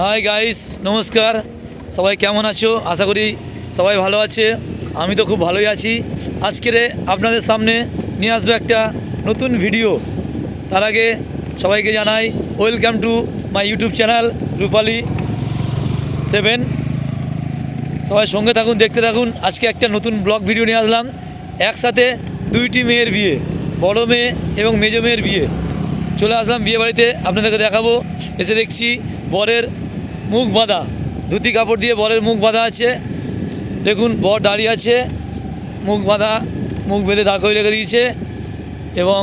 Hi guys নমস্কার। সবাই কেমন আছো? আশা করি সবাই ভালো আছে। আমি তো খুব ভালোই আছি। আজকের আপনাদের সামনে নিয়ে আসব একটা নতুন ভিডিও তার আগে সবাইকে জানাই welcome to my YouTube channel Rupali seven সবাই সঙ্গে থাকুন, দেখতে থাকুন। আজকে একটা নতুন ব্লগ ভিডিও নিয়ে আসলাম। একসাথে দুইটি মেয়ের বিয়ে, বড় মেয়ে এবং মেজো মেয়ের বিয়ে। চলে আসলাম বিয়ে বাড়িতে আপনাদেরকে দেখাবো। এসে দেখছি বরের মুখ বাঁধা। ধুতি কাপড় দিয়ে বরের মুখ বাঁধা আছে। দেখুন, বর দাঁড়িয়ে আছে। মুখ বাঁধা, মুখ বেঁধে দাঁড় করে রেখে দিয়েছে এবং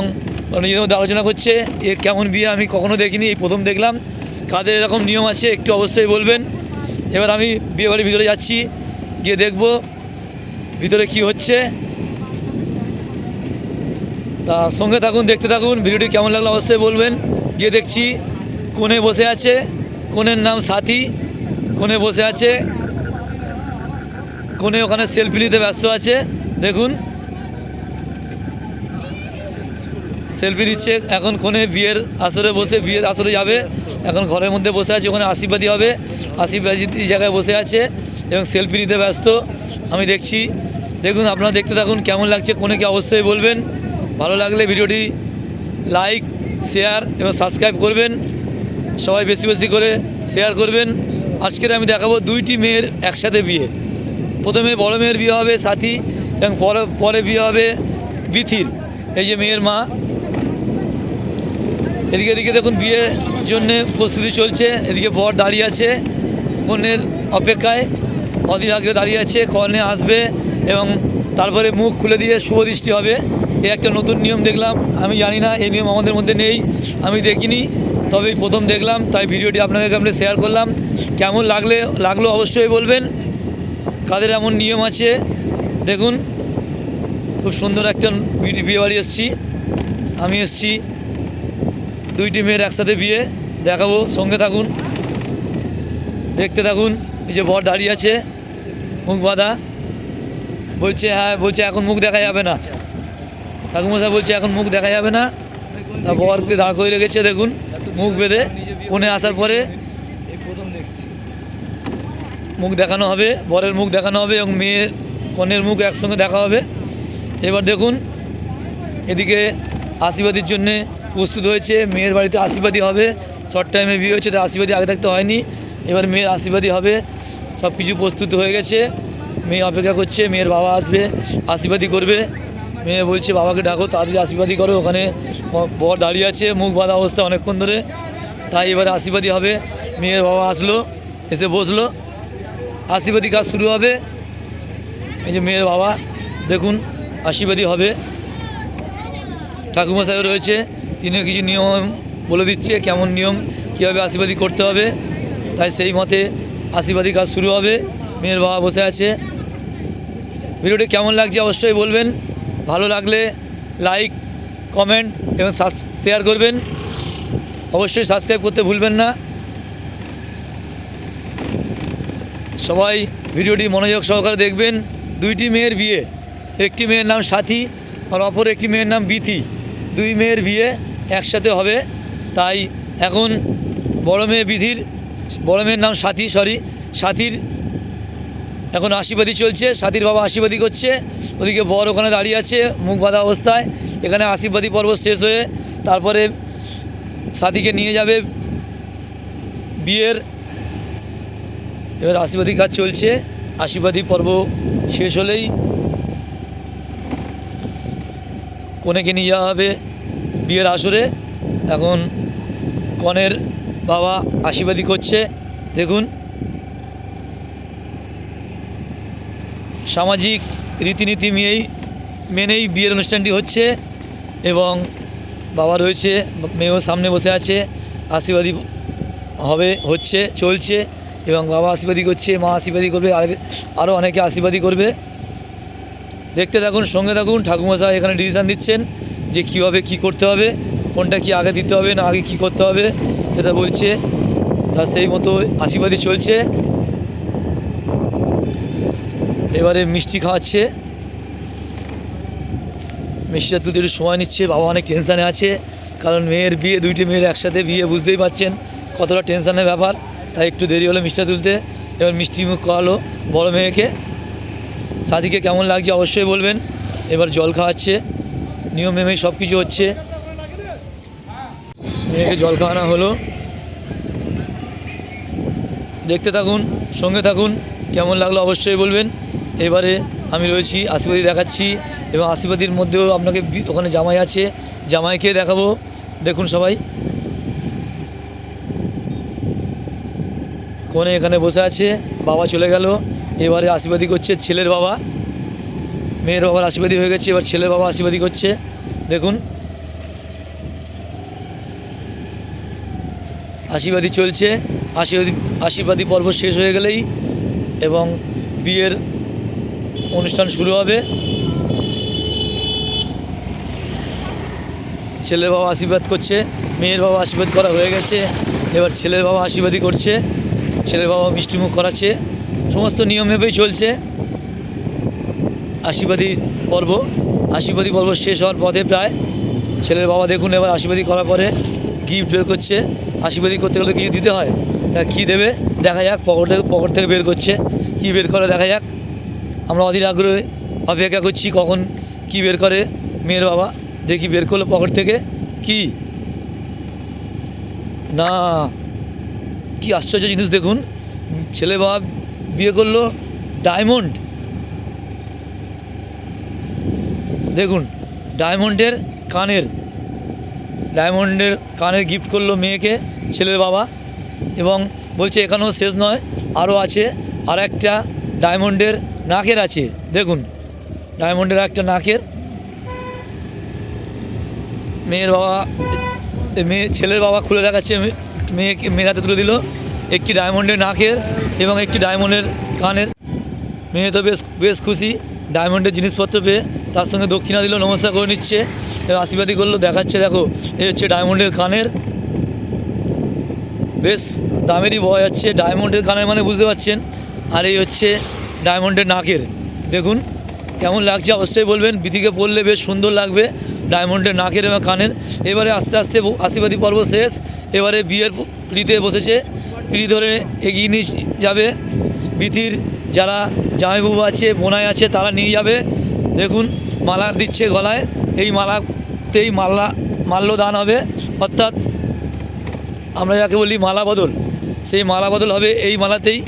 নিজেদের মধ্যে আলোচনা করছে, এ কেমন বিয়ে আমি কখনো দেখিনি, এই প্রথম দেখলাম। কাদের এরকম নিয়ম আছে, একটু অবশ্যই বলবেন। এবার আমি বিয়ে বাড়ির ভিতরে যাচ্ছি, গিয়ে দেখব ভিতরে কি হচ্ছে। তা সঙ্গে থাকুন, দেখতে থাকুন, ভিডিওটি কেমন লাগল অবশ্যই বলবেন। গিয়ে দেখছি, কোণে বসে আছে। কোণের নাম সাথী, কোণে বসে আছে, কোণে ওখানে সেলফি নিতে ব্যস্ত আছে, দেখুন। সেলফি নিচ্ছে, এখন কোণে বিয়ের আসরে বসে, বিয়ের আসরে যাবে, এখন ঘরের মধ্যে বসে আছে, ওখানে আশীর্বাদী হবে, আশীর্বাদী জায়গায় বসে আছে, এবং সেলফি নিতে ব্যস্ত, আমি দেখছি। দেখুন, আপনারা দেখতে থাকুন, কেমন লাগছে কোনেকে অবশ্যই বলবেন। ভালো লাগলে ভিডিওটি লাইক শেয়ার এবং সাবস্ক্রাইব করবেন। সবাই বেশি বেশি করে শেয়ার করবেন। আজকের আমি দেখাবো দুইটি মেয়ের একসাথে বিয়ে। প্রথমে বড় মেয়ের বিয়ে হবে সাথী এবং পরে পরে বিয়ে হবে বিথির এই যে মেয়ের মা। এদিকে এদিকে দেখুন বিয়ের জন্যে প্রস্তুতি চলছে। এদিকে বর দাঁড়িয়ে আছে কনের অপেক্ষায়। অধীর আগ্রহে দাঁড়িয়ে আছে কনে আসবে এবং তারপরে মুখ খুলে দিয়ে শুভ দৃষ্টি হবে। এ একটা নতুন নিয়ম দেখলাম। আমি জানি না এই নিয়ম আমাদের মধ্যে নেই। আমি দেখিনি। তবে এই প্রথম দেখলাম, তাই ভিডিওটি আপনাদেরকে আমরা শেয়ার করলাম। কেমন লাগলে, লাগল অবশ্যই বলবেন। কাদের এমন নিয়ম আছে? দেখুন, খুব সুন্দর একটা বিয়ে বিয়ে বাড়ি এসেছি। আমি এসেছি, দুইটি মেয়ের একসাথে বিয়ে, দেখাবো, সঙ্গে থাকুন। দেখতে থাকুন, এই যে বর দাঁড়িয়ে আছে, মুখ বাঁধা। বলছে হ্যাঁ বলছে, এখন মুখ দেখা যাবে না। ঠাকুমশাই বলছে, এখন মুখ দেখা যাবে না। তা বরকে দাঁড় করে রেখেছে, দেখুন। মুখ বেঁধে কোণে আসার পরে মুখ দেখানো হবে, বরের মুখ দেখানো হবে এবং মেয়ের কনের মুখ একসঙ্গে দেখা হবে। এবার দেখুন, এদিকে আশীর্বাদের জন্যে প্রস্তুত হয়েছে, মেয়ের বাড়িতে আশীর্বাদী হবে শর্ট টাইমে বিয়ে হয়েছে, তাই আশীর্বাদী আগে থাকতে হয়নি। এবার মেয়ের আশীর্বাদী হবে সব কিছু প্রস্তুত হয়ে গেছে, মেয়ে অপেক্ষা করছে, মেয়ের বাবা আসবে আশীর্বাদী করবে। মেয়ে বলছে, বাবাকে ডাকো, তাড়াতাড়ি আশীর্বাদী করো, ওখানে বর দাঁড়িয়ে আছে, মুখ বাঁধা অবস্থা অনেকক্ষণ ধরে। তাই এবারে আশীর্বাদী হবে। মেয়ের বাবা আসলো, এসে বসল। আশীর্বাদী কাজ শুরু হবে। এই যে মেয়ের বাবা, দেখুন, আশীর্বাদী হবে। ঠাকুমা সাহেব রয়েছে, তিনিও কিছু নিয়ম বলে দিচ্ছে, কেমন নিয়ম, কীভাবে আশীর্বাদী করতে হবে। তাই সেই মতে আশীর্বাদী কাজ শুরু হবে। মেয়ের বাবা বসে আছে। ভিডিওটি কেমন লাগছে অবশ্যই বলবেন। ভালো লাগলে লাইক কমেন্ট এবং শেয়ার করবেন। অবশ্যই সাবস্ক্রাইব করতে ভুলবেন না। সবাই ভিডিওটি মনোযোগ সহকারে দেখবেন। দুইটি মেয়ের বিয়ে। একটি মেয়ের নাম সাথী আর অপর একটি মেয়ের নাম বিথি। দুই মেয়ের বিয়ে একসাথে হবে। তাই এখন বড় মেয়ে বিধির, বড় মেয়ের নাম সাথী সরি সাথীর এখন আশীর্বাদী চলছে, সাথীর বাবা আশীর্বাদী করছে। ওদিকে বর ওখানে দাঁড়িয়ে আছে, মুখ বাঁধা অবস্থায়। এখানে আশীর্বাদী পর্ব শেষ হয়ে তারপরে সাথীকে নিয়ে যাবে বিয়ের। এবার আশীর্বাদী কাজ চলছে, আশীর্বাদী পর্ব শেষ হলেই কনেকে নিয়ে যাওয়া হবে বিয়ের আসরে। এখন কনের বাবা আশীর্বাদী করছে, দেখুন। সামাজিক রীতিনীতি মেয়েই, মেনেই বিয়ের অনুষ্ঠানটি হচ্ছে এবং বাবা রয়েছে, মেয়েও সামনে বসে আছে, আশীর্বাদী হবে, হচ্ছে, চলছে এবং বাবা আশীর্বাদী করছে, মা আশীর্বাদী করবে, আর আরও অনেকে আশীর্বাদী করবে। দেখতে থাকুন, সঙ্গে থাকুন ঠাকুমশাই এখানে ডিসিশান দিচ্ছেন যে কীভাবে কি করতে হবে, কোনটা কি আগে দিতে হবে, না আগে কি করতে হবে, সেটা বলছে। তা সেই মতো আশীর্বাদী চলছে। এবারে মিষ্টি খাওয়াচ্ছে। মিষ্টিটা তুলতে একটু সময় নিচ্ছে, বাবা অনেক টেনশানে আছে, কারণ মেয়ের বিয়ে, দুইটি মেয়ের একসাথে বিয়ে, বুঝতেই পারছেন কতটা টেনশানের ব্যাপার। তাই একটু দেরি হলো মিষ্টি তুলতে, এবার মিষ্টি মুখ করালো বড় মেয়েকে। সাদিকে কেমন লাগছে অবশ্যই বলবেন, এবার জল খাওয়াচ্ছে, নিয়ম মেমে সব কিছু হচ্ছে। মেয়েকে জল খাওয়ানো হলো। দেখতে থাকুন, সঙ্গে থাকুন, কেমন লাগল অবশ্যই বলবেন। এবারে আমি রয়েছি, আশীর্বাদী দেখাচ্ছি এবং আশীর্বাদীর মধ্যেও আপনাকে ওখানে জামাই আছে। জামাইকে দেখাবো। দেখুন সবাই। কোনে এখানে বসে আছে, বাবা চলে গেল। এবারে আশীর্বাদী করছে ছেলের বাবা। মেয়ের বাবার আশীর্বাদী হয়ে গেছে, এবার ছেলের বাবা আশীর্বাদী করছে। দেখুন। আশীর্বাদী চলছে। আশীর্বাদী আশীর্বাদী পর্ব শেষ হয়ে গেলেই এবং বিয়ের অনুষ্ঠান শুরু হবে। ছেলের বাবা আশীর্বাদ করছে, মেয়ের বাবা আশীর্বাদ করা হয়ে গেছে। এবার ছেলের বাবা আশীর্বাদী করছে, ছেলের বাবা মিষ্টিমুখ করাচ্ছে। সমস্ত নিয়ম ভেবেই চলছে। আশীর্বাদী পর্ব আশীর্বাদী পর্ব শেষ হওয়ার পথে প্রায়। ছেলের বাবা দেখুন এবার আশীর্বাদী করার পরে গিফট বের করছে। আশীর্বাদী করতে গেলে কিছু দিতে হয়? তা কী দেবে? দেখা যাক, পকেট থেকে পকেট থেকে বের করছে। কী বের করে? দেখা যাক। আমরা অধীর আগ্রহে অপেক্ষা করছি কখন কি বের করে মেয়ের বাবা, দেখি বের করল পকেট থেকে। কি? না। কি আশ্চর্য জিনিস দেখুন, ছেলে বাবা বিয়ে করল ডায়মন্ড। দেখুন, ডায়মন্ডের কানের ডায়মন্ডের কানের গিফট করল মেয়েকে, ছেলের বাবা। এবং বলছে, এখানেও শেষ নয়, আরও আছে আর একটা ডায়মন্ডের নাকের আছে, দেখুন ডায়মন্ডের একটা নাকের। মেয়ের বাবা মেয়ে, ছেলের বাবা খুলে দেখাচ্ছে মেয়েকে, মেয়ের হাতে তুলে দিল। একটি ডায়মন্ডের নাকের এবং একটি ডায়মন্ডের কানের। মেয়ে তো বেশ বেশ খুশি ডায়মন্ডের জিনিসপত্র পেয়ে তার সঙ্গে দক্ষিণা দিল, নমস্কার করে নিচ্ছে আশীর্বাদী করল, দেখাচ্ছে, দেখো এই হচ্ছে ডায়মন্ডের কানের। বেশ দামেরই বয় যাচ্ছে ডায়মন্ডের কানের মানে বুঝতে পারছেন। আর এই হচ্ছে ডায়মন্ডের নাকের। দেখুন, কেমন লাগছে? অবশ্যই বলবেন। বিধিকে পরলে বেশ সুন্দর লাগবে ডায়মন্ডের নাকের এবং কানের। এবারে আস্তে আস্তে আশীর্বাদী পর্ব শেষ। এবারে বিয়ের পিড়িতে বসেছে। পিড়ি ধরে এগিয়ে নিয়ে যাবে। বিধির যারা জামাইবাবু আছে, বোনাই আছে, তারা নিয়ে যাবে। দেখুন, মালা দিচ্ছে গলায়। এই মালাতেই মাল্লা মাল্যদান হবে। অর্থাৎ আমরা যাকে বলি মালা বদল। সেই মালা বদল হবে। এই মালাতেই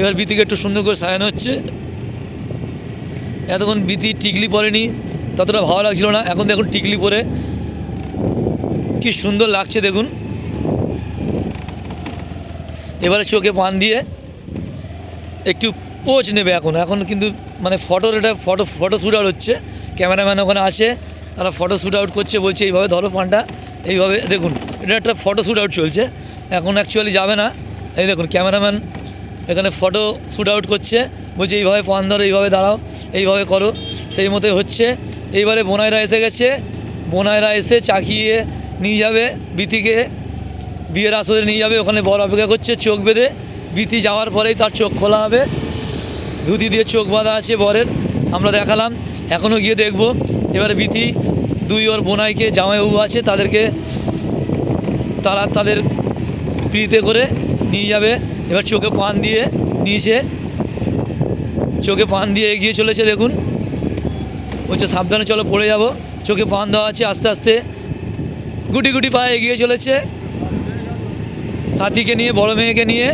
এবার বিতিকে একটু সুন্দর করে সাজানো হচ্ছে। এতক্ষণ বিতি টিকলি পরেনি, ততটা ভালো লাগছিল না। এখন দেখুন টিকলি পরে কি সুন্দর লাগছে দেখুন। এবারে চোখে পান দিয়ে একটু পোজ নেবে এখন। এখন কিন্তু মানে ফটোর এটা ফটো ফটো শ্যুট আউট হচ্ছে। ক্যামেরাম্যান ওখানে আছে, তারা ফটো শ্যুট আউট করছে, বলছে এইভাবে ধরো পানটা, এইভাবে দেখুন। এটা একটা ফটো শ্যুট আউট চলছে। এখন অ্যাকচুয়ালি যাবে না। এই দেখুন, ক্যামেরাম্যান এখানে ফটো শ্যুট আউট করছে। বলছে, এইভাবে পান ধরো, এইভাবে দাঁড়াও, এইভাবে করো। সেই মতোই হচ্ছে। এইবারে বোনাইরা এসে গেছে। বোনাইরা এসে চাকিয়ে নিয়ে যাবে বিতিকে বিয়ের আসরে নিয়ে যাবে। ওখানে বর অপেক্ষা করছে চোখ বেঁধে। বিতি যাওয়ার পরেই তার চোখ খোলা হবে। ধুতি দিয়ে চোখ বাঁধা আছে বরের। আমরা দেখালাম। এখনও গিয়ে দেখব। এবারে বিতি দুই ওর বোনাইকে, জামাইবাবু আছে, তাদেরকে তারা তাদের পিড়িতে করে নিয়ে যাবে। এবার চোখে পান দিয়ে নিয়েছে চোখে পান দিয়ে এগিয়ে চলেছে, দেখুন। বলছে, সাবধানে চলো, পড়ে যাব। চোখে পান দেওয়া আছে, আস্তে আস্তে গুটি গুটি পায়ে এগিয়ে চলেছে। সাথীকে নিয়ে, বড় মেয়েকে নিয়ে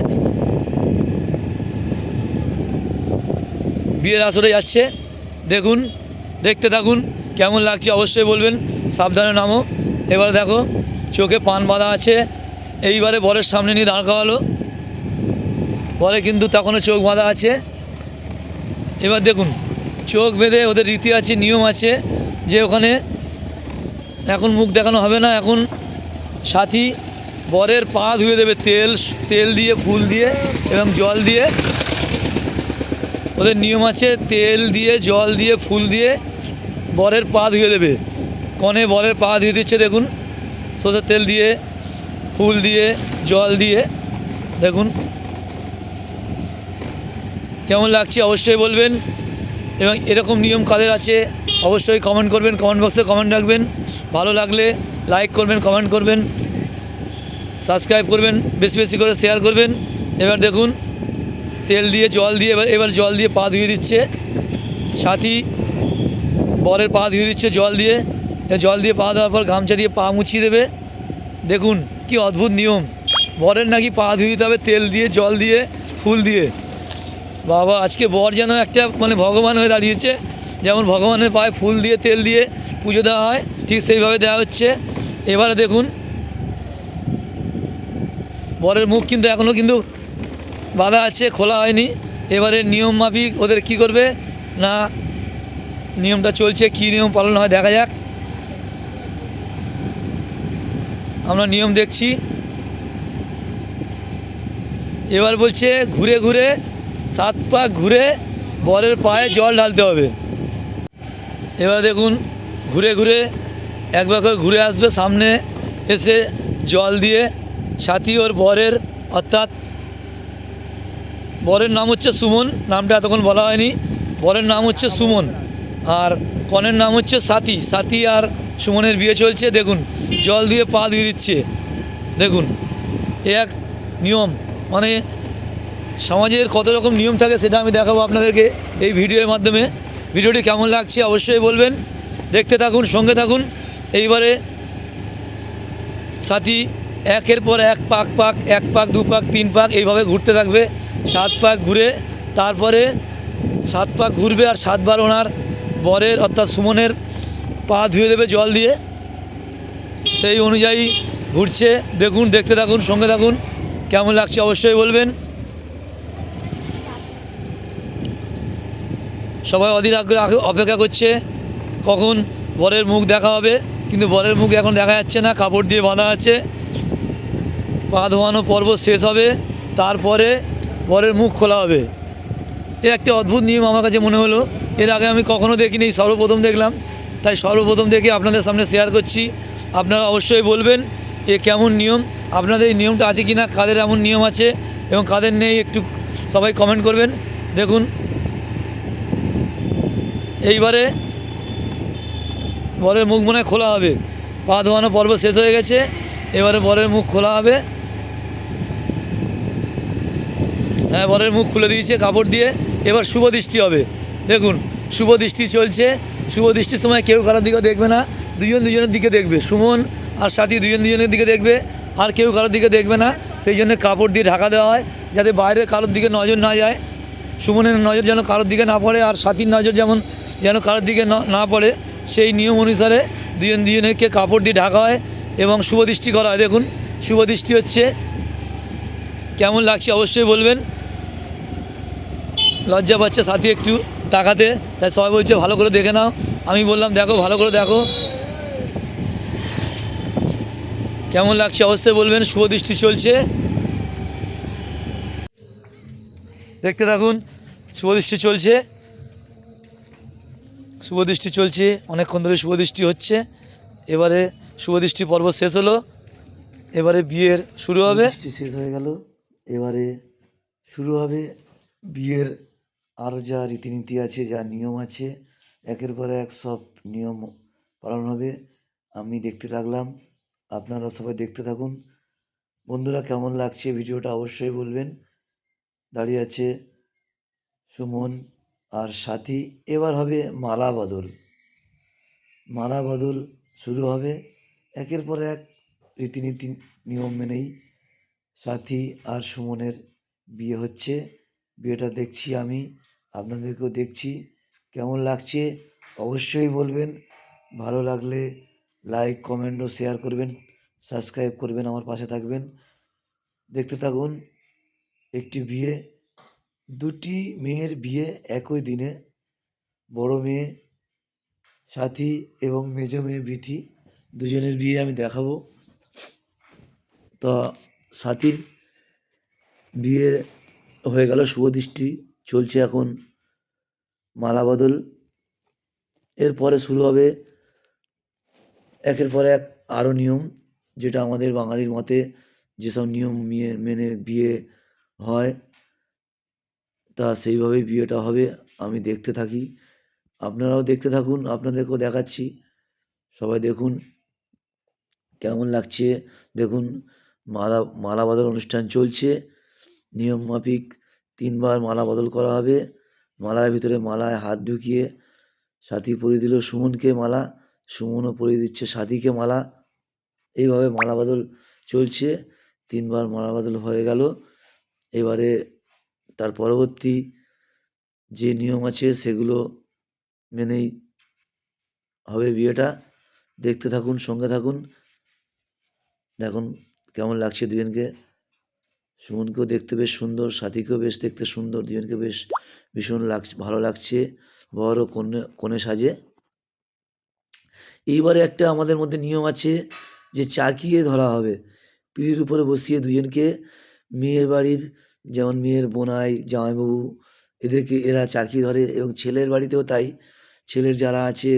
বিয়ের আসরে যাচ্ছে। দেখুন, দেখতে থাকুন, কেমন লাগছে, অবশ্যই বলবেন। সাবধানে নামো। এবার দেখো, চোখে পান বাঁধা আছে। এইবারে বরের সামনে নিয়ে দাঁড় করালো। বরে কিন্তু তখনও চোখ বাঁধা আছে। এবার দেখুন, চোখ বেঁধে ওদের রীতি আছে, নিয়ম আছে, যে ওখানে এখন মুখ দেখানো হবে না। এখন সাথী বরের পা ধুয়ে দেবে, তেল তেল দিয়ে, ফুল দিয়ে এবং জল দিয়ে। ওদের নিয়ম আছে, তেল দিয়ে, জল দিয়ে, ফুল দিয়ে বরের পা ধুয়ে দেবে। কনে বরের পা ধুয়ে দিচ্ছে, দেখুন। সরষের তেল দিয়ে, ফুল দিয়ে, জল দিয়ে, দেখুন। কেমন লাগছে অবশ্যই বলবেন। এবং এরকম নিয়ম কাদের আছে, অবশ্যই কমেন্ট করবেন কমেন্ট বক্সে কমেন্ট রাখবেন। ভালো লাগলে লাইক করবেন কমেন্ট করবেন। সাবস্ক্রাইব করবেন, বেশি বেশি করে শেয়ার করবেন। এবার দেখুন, তেল দিয়ে, জল দিয়ে, এবার এবার জল দিয়ে পা ধুয়ে দিচ্ছে। সাথী বরের পা ধুয়ে দিচ্ছে জল দিয়ে। জল দিয়ে পা দেওয়ার পর গামছা দিয়ে পা মুছিয়ে দেবে। দেখুন কি অদ্ভুত নিয়ম। বরের নাকি পা ধুয়ে দিতে হবে তেল দিয়ে, জল দিয়ে, ফুল দিয়ে। বাবা, আজকে বর যেন একটা মানে ভগবান হয়ে দাঁড়িয়েছে। যেমন ভগবানের পায়ে ফুল দিয়ে, তেল দিয়ে পুজো দেওয়া হয়, ঠিক সেইভাবে দেওয়া হচ্ছে। এবারে দেখুন, বরের মুখ কিন্তু এখনও কিন্তু বাধা আছে, খোলা হয়নি। এবারে নিয়ম মাফিক ওদের কি করবে? না, নিয়মটা চলছে, কি নিয়ম পালন হয় দেখা যাক। আমরা নিয়ম দেখছি। এবার বলছে, ঘুরে ঘুরে সাত পা ঘুরে বরের পায়ে জল ঢালতে হবে। এবার দেখুন, ঘুরে ঘুরে একবার করে ঘুরে আসবে, সামনে এসে জল দিয়ে সাথী ওর বরের, অর্থাৎ বরের নাম হচ্ছে সুমন, নামটা এতক্ষণ বলা হয়নি। বরের নাম হচ্ছে সুমন আর কনের নাম হচ্ছে সাথী। সাথী আর সুমনের বিয়ে চলছে, দেখুন, জল দিয়ে পা দিয়ে দিচ্ছে। দেখুন এক নিয়ম মানে সমাজের কত রকম নিয়ম থাকে সেটা আমি দেখাবো আপনাদেরকে এই ভিডিওর মাধ্যমে। ভিডিওটি কেমন লাগছে অবশ্যই বলবেন। দেখতে থাকুন, সঙ্গে থাকুন। এইবারে সাথী একের পর এক, পাক পাক, এক পাক, দু পাক, তিন পাক এইভাবে ঘুরতে থাকবে। সাত পাক ঘুরে তারপরে সাত পাক ঘুরবে আর সাতবার ওনার বরের অর্থাৎ সুমনের পা ধুয়ে দেবে জল দিয়ে। সেই অনুযায়ী ঘুরছে। দেখুন, দেখতে থাকুন, সঙ্গে থাকুন। কেমন লাগছে অবশ্যই বলবেন। সবাই অধীর আগ্রহে অপেক্ষা করছে কখন বরের মুখ দেখা হবে। কিন্তু বরের মুখ এখন দেখা যাচ্ছে না, কাপড় দিয়ে বাঁধা আছে। পা ধোয়ানো পর্ব শেষ হবে, তারপরে বরের মুখ খোলা হবে। এ একটা অদ্ভুত নিয়ম আমার কাছে মনে হলো। এর আগে আমি কখনো দেখিনি, সর্বপ্রথম দেখলাম। তাই সর্বপ্রথম দেখে আপনাদের সামনে শেয়ার করছি। আপনারা অবশ্যই বলবেন এ কেমন নিয়ম, আপনাদের এই নিয়মটা আছে কি না কাদের এমন নিয়ম আছে এবং কাদের নেই একটু সবাই কমেন্ট করবেন। দেখুন এইবারে বরের মুখ মনে খোলা হবে। পা ধোয়ানো পর্ব শেষ হয়ে গেছে। এবারে বরের মুখ খোলা হবে। হ্যাঁ বরের মুখ খুলে দিয়েছে কাপড় দিয়ে। এবার শুভ দৃষ্টি হবে। দেখুন, শুভ দৃষ্টি চলছে। শুভ দৃষ্টির সময় কেউ কারোর দিকে দেখবে না। দুজন দুজনের দিকে দেখবে। সুমন আর সাথী দুজন দুজনের দিকে দেখবে। আর কেউ কারোর দিকে দেখবে না। সেই জন্য কাপড় দিয়ে ঢাকা দেওয়া হয়, যাতে বাইরে কারোর দিকে নজর না যায়। সুমনের নজর যেন কারোর দিকে না পড়ে আর সাথীর নজর যেমন যেন কারোর দিকে ন- পড়ে, সেই নিয়ম অনুসারে দুজন দুজনকে কাপড় দিয়ে ঢাকা হয় এবং শুভ দৃষ্টি করা হয়। দেখুন, শুভ দৃষ্টি হচ্ছে কেমন লাগছে অবশ্যই বলবেন। লজ্জা পাচ্ছে সাথী একটু তাকাতে, তাই সবাই বলছে, ভালো করে দেখে নাও। আমি বললাম, দেখো, ভালো করে দেখো। কেমন লাগছে অবশ্যই বলবেন, শুভ দৃষ্টি চলছে। দেখতে থাকুন, শুভদৃষ্টি চলছে। শুভদৃষ্টি চলছে, অনেকক্ষণ ধরে শুভদৃষ্টি হচ্ছে। এবারে শুভদৃষ্টি পর্ব শেষ হলো। এবারে বিয়ের শুরু হবে। শেষ হয়ে গেল। এবারে শুরু হবে বিয়ের। আরও যা রীতিনীতি আছে, যা নিয়ম আছে, একের পর এক সব নিয়ম পালন হবে। আমি দেখতে থাকলাম। আপনারা সবাই দেখতে থাকুন। বন্ধুরা, কেমন লাগছে? ভিডিওটা অবশ্যই বলবেন। দাঁড়িয়ে আছে সুমন আর সাথী। এবার হবে মালা বদল। মালা বদল শুরু হবে একের পর এক রীতিনীতি নিয়ম মেনেই। সাথী আর সুমনের বিয়ে হচ্ছে। বিয়েটা দেখছি আমি, আপনাদেরকেও দেখছি। কেমন লাগছে অবশ্যই বলবেন। ভালো লাগলে লাইক, কমেন্ট ও শেয়ার করবেন, সাবস্ক্রাইব করবেন, আমার পাশে থাকবেন। দেখতে থাকুন। একটি বিয়ে, দুটি মেয়ের বিয়ে একই দিনে, বড় মেয়ে, সাথী এবং মেজ মেয়ে বিথি দুজনের বিয়ে আমি দেখাবো। তা সাথীর বিয়ে হয়ে গেল শুভদৃষ্টি চলছে এখন মালা বদল এরপরে শুরু হবে, একের পর এক আরও নিয়ম, যেটা আমাদের বাঙালির মতে যেসব নিয়ম মেনে বিয়ে হয়, তা সেইভাবেই বিয়েটা হবে, আমি দেখতে থাকি। আপনারাও দেখতে থাকুন, আপনাদেরকেও দেখাচ্ছি। সবাই দেখুন, কেমন লাগছে? দেখুন, মালা মালা বদল অনুষ্ঠান চলছে। নিয়ম মাফিক তিনবার মালা বদল করা হবে। মালার ভিতরে মালায় হাত ঢুকিয়ে সাথী পরিয়ে দিল সুমনকে মালা, সুমনও পরিয়ে দিচ্ছে সাথীকে মালা। এইভাবে মালা বদল চলছে। তিনবার মালা বদল হয়ে গেল। এবারে তার পরবর্তী যে নিয়ম আছে সেগুলো মেনেই হবে বিয়েটা। দেখতে থাকুন, সঙ্গে থাকুন। দেখুন কেমন লাগছে দুজনকে। সুমনকেও দেখতে বেশ সুন্দর, সাথীকেও বেশ দেখতে সুন্দর। দুজনকে বেশ ভীষণ লাগছে, ভালো লাগছে। বড় কনে কনে সাজে। এইবারে একটা আমাদের মধ্যে নিয়ম আছে যে চাকিয়ে ধরা হবে। পিড়ির উপরে বসিয়ে দুজনকে মেয়ের বাড়ির যেমন মেয়ের বোনাই জামাইবাবু, এদেরকে এরা চাকি ধরে এবং ছেলের বাড়িতেও তাই। ছেলের যারা আছে,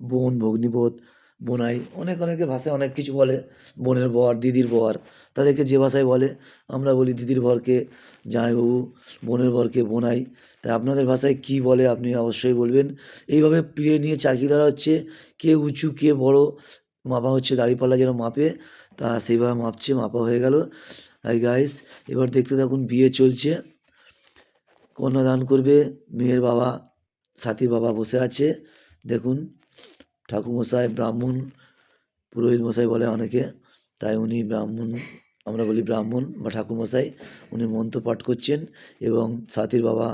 বোন ভগ্নিবোধ বোনাই অনেক অনেকের ভাষায় অনেক কিছু বলে, বোনের বর, দিদির বর, তাদেরকে যে ভাষায় বলে, আমরা বলি দিদির বরকে জামাইবাবু, বোনের বরকে বোনাই তাই আপনাদের ভাষায় কি বলে আপনি অবশ্যই বলবেন। এইভাবে প্রিয় নিয়ে চাকি ধরা হচ্ছে, কে উঁচু, কে বড়, মাপা হচ্ছে, দাড়িপাল্লা যেন মাপে, তা সেইভাবে মাপছে, মাপা হয়ে গেল। তাই গাইস এবার দেখতে থাকুন বিয়ে চলছে। কন্যাদান করবে, মেয়ের বাবা, সাথীর বাবা বসে আছে। দেখুন, ঠাকুরমশাই ব্রাহ্মণ, পুরোহিত মশাই বলে অনেকে, তাই উনি ব্রাহ্মণ, আমরা বলি ব্রাহ্মণ বা ঠাকুরমশাই, উনি মন্ত্র পাঠ করছেন এবং সাথীর বাবা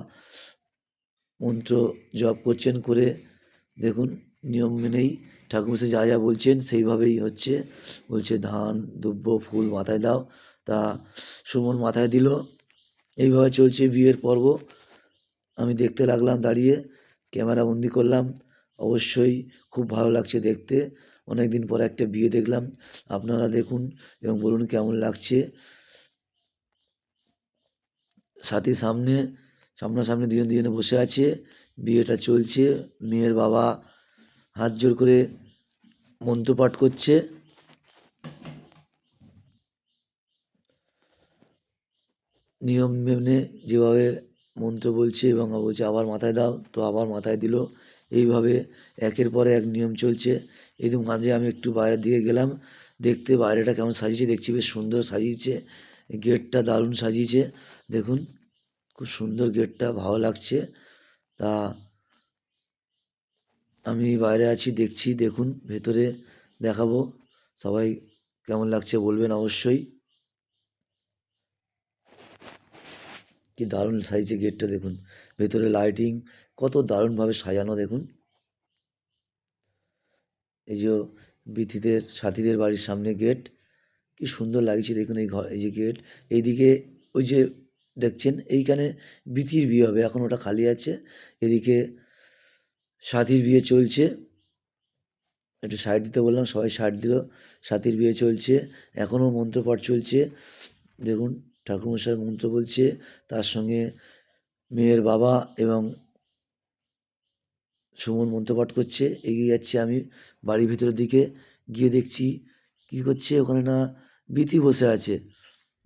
মন্ত্র জপ করছেন করে। দেখুন, নিয়ম মেনেই ঠাকুরমশাই যা যা বলছেন সেইভাবেই হচ্ছে। বলছে, ধান দুব্য ফুল মাথায় দাও। তা সুমন মাথায় দিল। এইভাবে চলছে বিয়ের পর্ব। আমি দেখতে লাগলাম, দাঁড়িয়ে ক্যামেরা বন্দি করলাম। অবশ্যই খুব ভালো লাগছে দেখতে। অনেক দিন পর একটা বিয়ে দেখলাম। আপনারা দেখুন এবং বলুন কেমন লাগছে। সাথীর সামনে, সামনাসামনি দুজন দুজনে বসে আছে। বিয়েটা চলছে। মেয়ের বাবা হাত জোর করে মন্ত্রপাঠ করছে। নিয়ম মেনে যেভাবে মন্ত্র বলছে এবং বলছে আবার মাথায় দাও, তো আবার মাথায় দিল। এইভাবে একের পর এক নিয়ম চলছে। তো মাঝে আমি একটু বাইরের দিকে গেলাম। দেখতে বাইরেটা কেমন সাজিয়েছে, দেখছি বেশ সুন্দর সাজিয়েছে। গেটটা দারুণ সাজিয়েছে। দেখুন, খুব সুন্দর গেটটা, ভালো লাগছে। তা আমি বাইরে আছি, দেখছি, দেখুন, ভেতরে দেখাবো। সবাই কেমন লাগছে বলবেন অবশ্যই। কি দারুণ সাইজে গেটটা দেখুন। ভেতরে লাইটিং কত দারুণভাবে সাজানো দেখুন। এই যে বিথিদের, সাথীদের বাড়ির সামনে গেট, কি সুন্দর লাগছে দেখুন এই ঘর, এই যে গেট। এইদিকে ওই যে দেখছেন, এইখানে বিথির বিয়ে হবে, এখন ওটা খালি আছে। এদিকে সাথীর বিয়ে চলছে। একটু সাইড দিতে বললাম, সবাই সাইড দিল, সাথীর বিয়ে চলছে, এখনও মন্ত্রপাঠ চলছে। দেখুন ঠাকুরমশাই মন্ত্র বলছে, তার সঙ্গে মেয়ের বাবা এবং সুমন মন্ত্রপাঠ করছে, এগিয়ে যাচ্ছি আমি বাড়ির ভিতরের দিকে, গিয়ে দেখছি কি করছে, ওখানে না বিতি বসে আছে।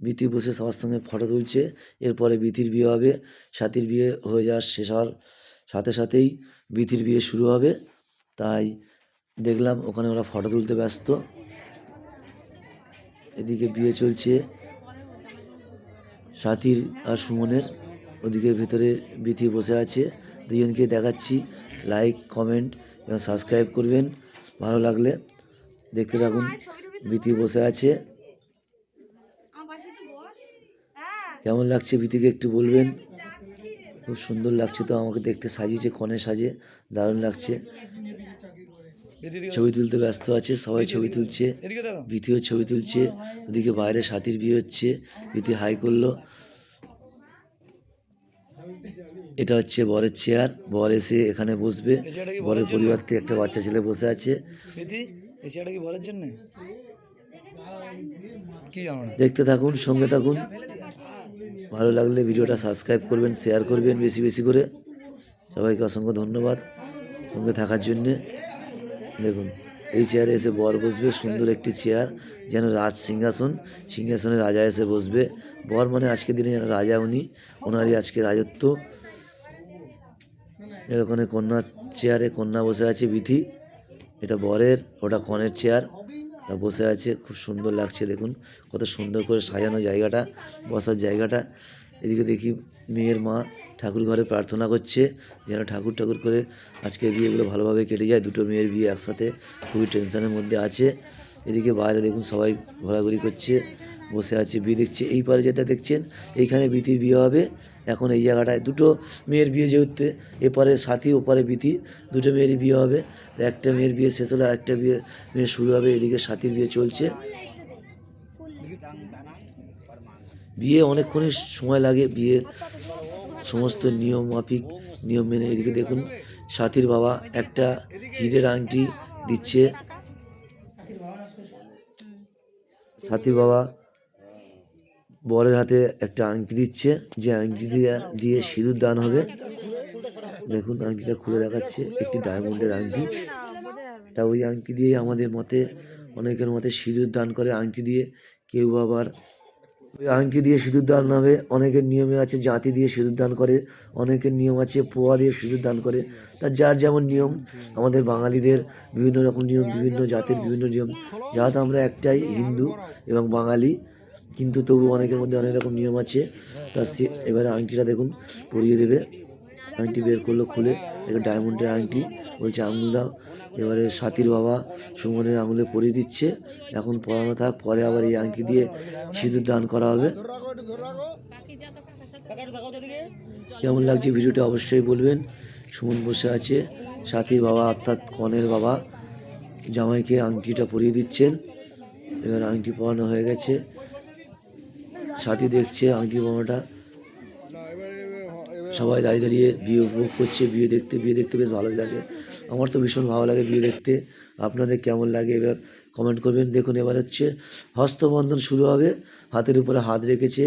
বিতি বসে সবার সঙ্গে ফটো তুলছে, এরপরে বিতির বিয়ে হবে, সাথীর বিয়ে হয়ে যাওয়ার শেষ হওয়ার সাথে সাথেই বিতির বিয়ে শুরু হবে। তাই দেখলাম ওখানে ওরা ফটো তুলতে ব্যস্ত। এদিকে বিয়ে চলছে। সাথীর আর সুমনের ওদিকে ভেতরে বিথি বসে আছে। দুজনকে দেখাচ্ছি। লাইক কমেন্ট এবং সাবস্ক্রাইব করবেন। ভালো লাগলে দেখতে থাকুন। বিথি বসে আছে। কেমন লাগছে বিথিকে একটু বলবেন? খুব সুন্দর লাগছে তো আমাকে দেখতে। সাজিয়েছে, কনে সাজে। দারুণ লাগছে। ছবি তুলতে ব্যস্ত আছে সবাই ছবি তুলছে বিথিও ছবি তুলছে ওদিকে বাইরে সাথীর বিয়ে হচ্ছে বিথি হাই করল। এটা হচ্ছে বরের চেয়ার বর এসে এখানে বসবে। বরের পরিবার থেকে একটা বাচ্চা ছেলে বসে আছে। কি জন্যে? দেখতে থাকুন সঙ্গে থাকুন। ভালো লাগলে ভিডিওটা সাবস্ক্রাইব করবেন শেয়ার করবেন বেশি বেশি করে। সবাইকে অসংখ্য ধন্যবাদ সঙ্গে থাকার জন্যে। দেখুন, এই চেয়ারে এসে বর বসবে, সুন্দর একটি চেয়ার যেন রাজ সিংহাসন, সিংহাসনে রাজা এসে বসবে। বর মানে আজকের দিনে যেন রাজা, উনি ওনারই আজকে রাজত্ব। এর ওখানে কন্যা চেয়ারে কন্যা বসে আছে বিধি। এটা বরের, ওটা কনের চেয়ার তা বসে আছে, খুব সুন্দর লাগছে, দেখুন, কত সুন্দর করে সাজানো জায়গাটা, বসার জায়গাটা। এদিকে দেখি মেয়ের মা ঠাকুর ঘরে প্রার্থনা করছে, যেন ঠাকুর ঠাকুর করে আজকে বিয়েগুলো ভালোভাবে কেটে যায়। দুটো মেয়ের বিয়ে একসাথে খুবই টেনশনের মধ্যে আছে। এদিকে বাইরে দেখুন সবাই ঘোরাঘুরি করছে, বসে আছে, বিয়ে দেখছে। এই পারে যেটা দেখছেন, এইখানে বিতির বিয়ে হবে। এখন এই জায়গাটায় দুটো মেয়ের বিয়ে যেহেতু এপারে সাথী ওপারে বিতি দুটো মেয়েরই বিয়ে হবে। তো একটা মেয়ের বিয়ে শেষ হলে একটা বিয়ে, মেয়ে শুরু হবে। এদিকে সাথীর বিয়ে চলছে। বিয়ে অনেকক্ষণই সময় লাগে বিয়ে সমস্ত নিয়ম মাফিক, নিয়ম মেনে এদিকে দেখুন, সাথীর বাবা একটা হীরের আংটি দিচ্ছে। সাথীর বাবা বরের হাতে একটা আংটি দিচ্ছে, যে আংটি দিয়ে সিঁদুর দান হবে। দেখুন, আংটিটা খুলে দেখাচ্ছে, একটি ডায়মন্ডের আংটি। তা ওই আংটি দিয়ে আমাদের মতে, অনেকের মতে সিঁদুর দান করে আংটি দিয়ে, কেউ আবার আংটি দিয়ে সিঁদুর দান হবে, অনেকের নিয়মে আছে জাতি দিয়ে সিঁদুর দান করে, অনেকের নিয়ম আছে পোয়া দিয়ে সিঁদুর দান করে। তা যার যেমন নিয়ম, আমাদের বাঙালিদের বিভিন্ন রকম নিয়ম, বিভিন্ন জাতির বিভিন্ন নিয়ম। যাহাতে আমরা একটাই, হিন্দু এবং বাঙালি। কিন্তু তবু অনেকের মধ্যে অনেক রকম নিয়ম আছে। তা সে, এবারে আংটিটা দেখুন, পরিয়ে দেবে। আংটি বের করল খুলে এটা ডায়মন্ডের আংটি বলছে, আঙুল দাও। এবারে সাথীর বাবা সুমনের আঙুলে পরিয়ে দিচ্ছে। এখন পরানো থাক, পরে আবার এই আংটি দিয়ে সিঁদুর দান করা হবে। কেমন লাগছে ভিডিওটা অবশ্যই বলবেন। সুমন বসে আছে, সাথীর বাবা অর্থাৎ কনের বাবা জামাইকে আংটিটা পরিয়ে দিচ্ছেন। এবার আংটি পরানো হয়ে গেছে। সাথী দেখছে আংটি পরানোটা সবাই দাঁড়িয়ে দাঁড়িয়ে বিয়ে উপভোগ করছে বিয়ে দেখতে বিয়ে দেখতে বেশ ভালোই লাগে। আমার তো ভীষণ ভালো লাগে বিয়ে দেখতে। আপনাদের কেমন লাগে এবার কমেন্ট করবেন। দেখুন, এবার হচ্ছে হস্তবন্ধন শুরু হবে। হাতের উপরে হাত রেখেছে।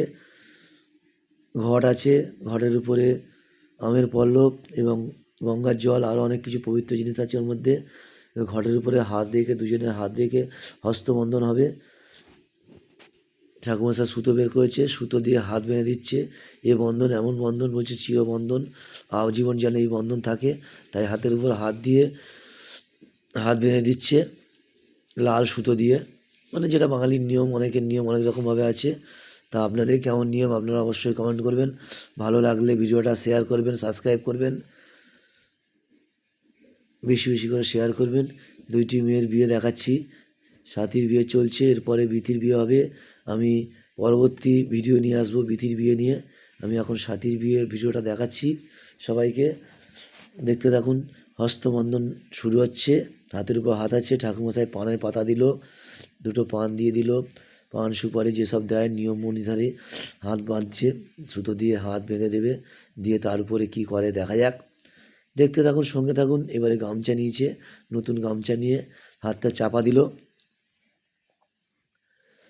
ঘট আছে। ঘটের উপরে আমের পল্লব এবং গঙ্গার জল আরও অনেক কিছু পবিত্র জিনিস আছে ওর মধ্যে। ঘটের উপরে হাত রেখে, দুজনের হাত রেখে হস্তবন্ধন হবে। ঠাকুমশা সুতো বের করেছে। সুতো দিয়ে হাত বেঁধে দিচ্ছে। এ বন্ধন, এমন বন্ধন বলছে চিরবন্ধন আজীবন যেন এই বন্ধন থাকে। তাই হাতের উপর হাত দিয়ে হাত বেঁধে দিচ্ছে, লাল সুতো দিয়ে। মানে যেটা বাঙালির নিয়ম, অনেকের নিয়ম অনেক রকমভাবে আছে। তা আপনাদের কেমন নিয়ম, আপনারা অবশ্যই কমেন্ট করবেন। ভালো লাগলে ভিডিওটা শেয়ার করবেন সাবস্ক্রাইব করবেন। বেশি বেশি করে শেয়ার করবেন। দুইটি মেয়ের বিয়ে দেখাচ্ছি। সাথীর বিয়ে চলছে, এরপরে বিতির বিয়ে হবে। আমি পরবর্তী ভিডিও নিয়ে আসব বিতির বিয়ে নিয়ে। আমি এখন সাথীর বিয়ের ভিডিওটা দেখাচ্ছি। সবাইকে দেখতে থাকুন। হস্তবন্ধন শুরু হচ্ছে। হাতের উপর হাত আছে। ঠাকুমশাই পানের পাতা দিল। দুটো পান দিয়ে দিল। পান সুপারি যেসব দেয় নিয়ম অনুসারে হাত বাঁধছে। সুতো দিয়ে হাত বেঁধে দেবে। দিয়ে তার উপরে কী করে দেখা যাক। দেখতে থাকুন, সঙ্গে থাকুন। এবারে গামছা নিয়েছে। নতুন গামছা নিয়ে হাতটা চাপা দিল।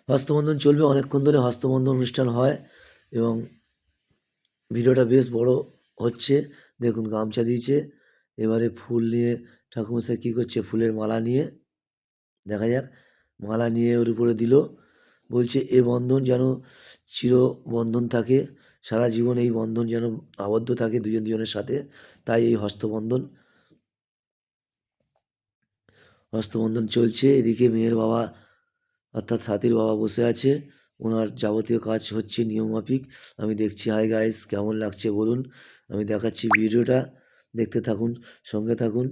হস্তবন্ধন চলবে। অনেকক্ষণ ধরে হস্তবন্ধন অনুষ্ঠান হয় এবং ভিডিওটা বেশ বড় হচ্ছে। দেখুন, গামছা দিয়েছে। এবারে ফুল নিয়ে ঠাকুমশাই কী করছে? ফুলের মালা নিয়ে, দেখা যাক, মালা নিয়ে ওর উপরে দিল। বলছে, এ বন্ধন যেন চির বন্ধন থাকে। সারা জীবন এই বন্ধন যেন আবদ্ধ থাকে দুজন দুজনের সাথে। তাই এই হস্তবন্ধন হস্তবন্ধন চলছে। এদিকে মেয়ের বাবা, অর্থাৎ সাথীর বাবা বসে আছে। ওনার যাবতীয় কাজ হচ্ছে নিয়মমাফিক। আমি দেখছি, হাই গাইস, কেমন লাগছে বলুন? আমি দেখাচ্ছি ভিডিওটা। দেখতে থাকুন, সঙ্গে থাকুন।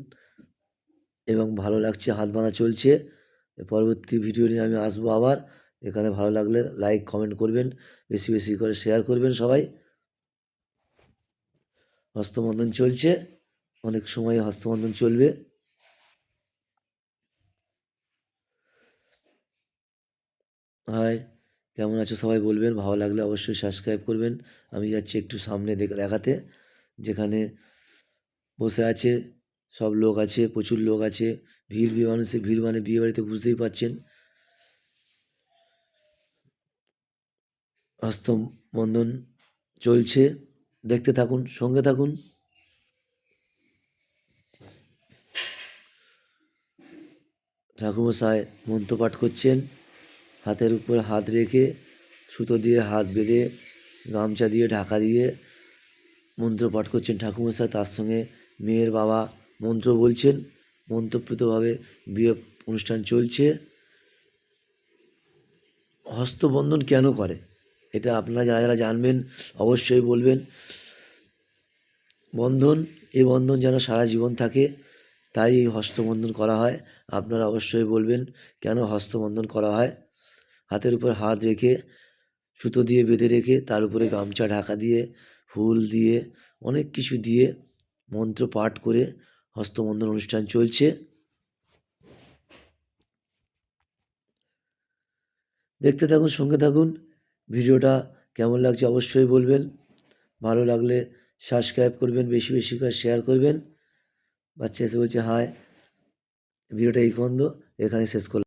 এবং ভালো লাগছে, হাত বাঁধা চলছে। পরবর্তী ভিডিও নিয়ে আমি আসব আবার। এখানে ভালো লাগলে লাইক, কমেন্ট করবেন। বেশি বেশি করে শেয়ার করবেন সবাই। হস্তবন্ধন চলছে। অনেক সময় হস্তবন্ধন চলবে। হাই। কেমন আছো সবাই বলবেন, ভালো লাগলে অবশ্যই সাবস্ক্রাইব করবেন। আমি যাচ্ছি একটু সামনে দেখ- দেখাতে, যেখানে বসে আছে, সব লোক আছে, প্রচুর লোক আছে, ভিড় বিয়ে মানুষের ভিড় মানে বিয়ে বাড়িতে বুঝতেই পারছেন। হস্তবন্ধন চলছে, দেখতে থাকুন, সঙ্গে থাকুন। ঠাকুমশাই মন্ত্রপাঠ করছেন। হাতের উপর হাত রেখে সুতো দিয়ে হাত বেঁধে গামছা দিয়ে, ঢাকা দিয়ে মন্ত্র পাঠ করছেন ঠাকুমশাই তার সঙ্গে মেয়ের বাবা মন্ত্র বলছেন, মন্ত্রপ্রীতভাবে বিয়ে অনুষ্ঠান চলছে। হস্তবন্ধন কেন করে? এটা আপনারা যারা যারা জানবেন অবশ্যই বলবেন। বন্ধন, এই বন্ধন যেন সারা জীবন থাকে, তাই এই হস্তবন্ধন করা হয়। আপনারা অবশ্যই বলবেন কেন হস্তবন্ধন করা হয়? হাতের উপর হাত রেখে, সুতো দিয়ে বেঁধে রেখে, তার উপরে গামছা ঢাকা দিয়ে, ফুল দিয়ে, অনেক কিছু দিয়ে মন্ত্র পাঠ করে হস্তবন্ধন অনুষ্ঠান চলছে। দেখতে থাকুন, সঙ্গে থাকুন, ভিডিওটা কেমন লাগছে অবশ্যই বলবেন। ভালো লাগলে সাবস্ক্রাইব করবেন, বেশি বেশি করে শেয়ার করবেন। বাচ্চা এসে বলছে, হায়, ভিডিওটা এই পর্যন্ত এখানে শেষ করলাম।